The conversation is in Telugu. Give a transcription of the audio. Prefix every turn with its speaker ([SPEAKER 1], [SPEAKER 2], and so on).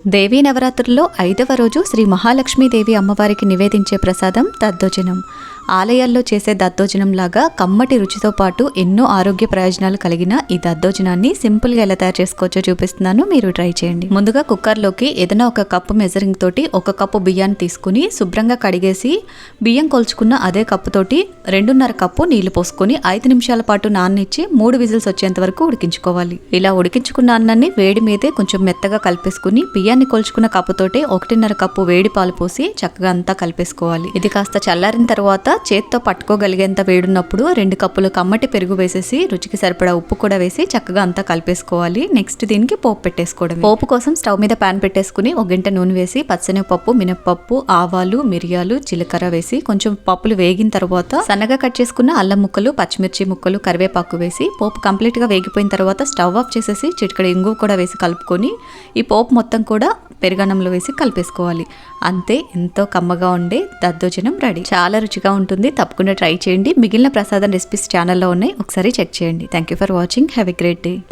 [SPEAKER 1] దేవీ నవరాత్రుల్లో ఐదవ రోజు శ్రీ మహాలక్ష్మీదేవి అమ్మవారికి నివేదించే ప్రసాదం దద్దోజనం ఆలయాల్లో చేసే దద్దోజనం లాగా కమ్మటి రుచితో పాటు ఎన్నో ఆరోగ్య ప్రయోజనాలు కలిగిన ఈ దద్దోజనాన్ని సింపుల్గా ఎలా తయారు చేసుకోవచ్చో చూపిస్తున్నాను. మీరు ట్రై చేయండి. ముందుగా కుక్కర్లోకి ఏదైనా ఒక కప్పు మెజరింగ్ తోటి ఒక కప్పు బియ్యాన్ని తీసుకుని శుభ్రంగా కడిగేసి బియ్యం కొలుచుకున్న అదే కప్పుతోటి రెండున్నర కప్పు నీళ్ళు పోసుకొని ఐదు నిమిషాల పాటు నాన్నిచ్చి మూడు విజిల్స్ వచ్చేంత వరకు ఉడికించుకోవాలి. ఇలా ఉడికించుకున్న అన్నాన్ని వేడి మీదే కొంచెం మెత్తగా కలిపేసుకుని బియ్యాన్ని కొలుచుకున్న కప్పుతోటి ఒకటిన్నర కప్పు వేడి పాలు పోసి చక్కగా అంతా కలిపేసుకోవాలి. ఇది కాస్త చల్లారిన తర్వాత చేత్తో పట్టుకోగలిగేంత వేడున్నప్పుడు రెండు కప్పులు కమ్మటి పెరుగు వేసేసి రుచికి సరిపడా ఉప్పు కూడా వేసి చక్కగా అంతా కలిపేసుకోవాలి. నెక్స్ట్ దీనికి పోపు పెట్టేసుకోవడం పోపు కోసం స్టవ్ మీద పాన్ పెట్టేసుకుని ఒక గంట నూనె వేసి పచ్చనిపప్పు మినప్పప్పు ఆవాలు మిరియాలు జీలకర్ర వేసి కొంచెం పప్పులు వేగిన తర్వాత సన్నగా కట్ చేసుకున్న అల్లం ముక్కలు పచ్చిమిర్చి ముక్కలు కరివేపాకు వేసి పోపు కంప్లీట్గా వేగిపోయిన తర్వాత స్టవ్ ఆఫ్ చేసేసి చిటికడ ఇంగువ కూడా వేసి కలుపుకొని ఈ పోపు మొత్తం కూడా పెరుగన్నంలో వేసి కలిపేసుకోవాలి. అంతే ఎంతో కమ్మగా ఉండే దద్దోజనం రెడీ. చాలా రుచిగా ఉంటుంది. తప్పకుండా ట్రై చేయండి. మిగిలిన ప్రసాదం రెసిపీస్ ఛానల్లో ఉన్నాయి. ఒకసారి చెక్ చేయండి. Thank you for watching have a great day